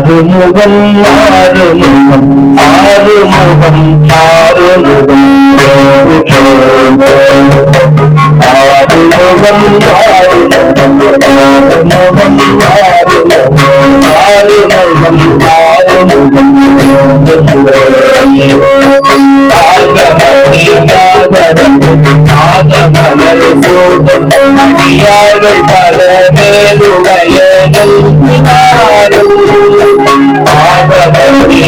ஆறுமுகம் ஆறுமுகம் ஆறுமுகம் ஆறுமுகம் ஆகமலை பல மேலுடைய நல்கினாலும்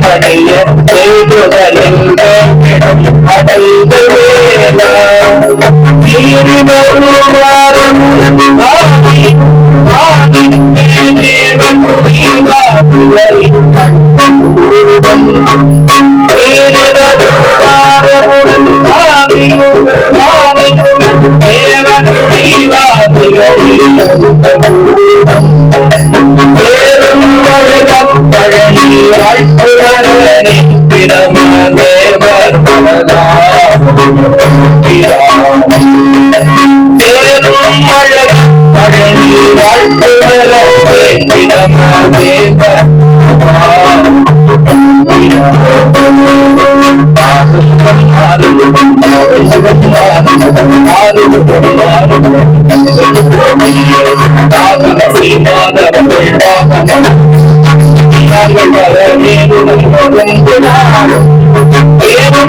படைய தேடுதலென்றோம் அடைந்து தேவன் தேவர் தேரும் அழகு பழனி வாழ்த்துவர வேண்டிடமா தேவர் மாதவர்கள்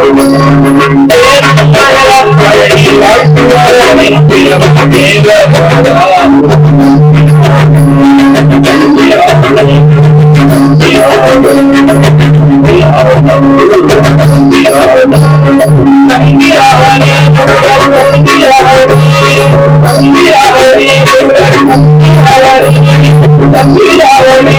வாழ்த்து தம்பீராவணி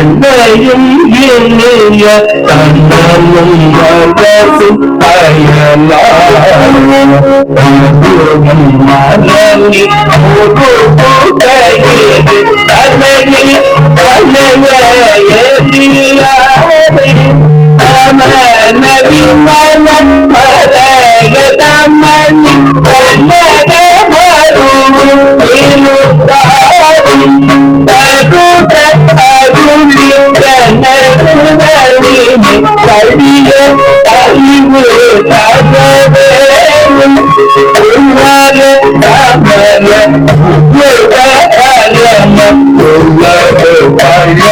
அன்னையும் இணைய தன்னமும் மகசும் அயலாரும் மலனி ஒரு பூக்கையில் தலையில் தலையேறியாரே தமனி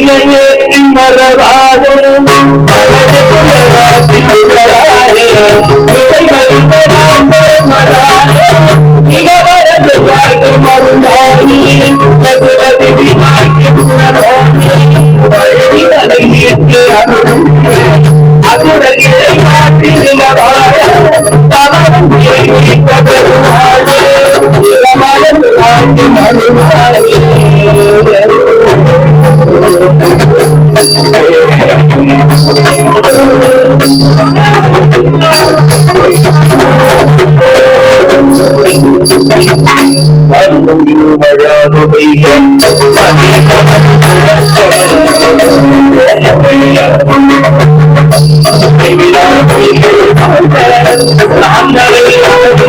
பகடி புதிய முழுது உலக I'm not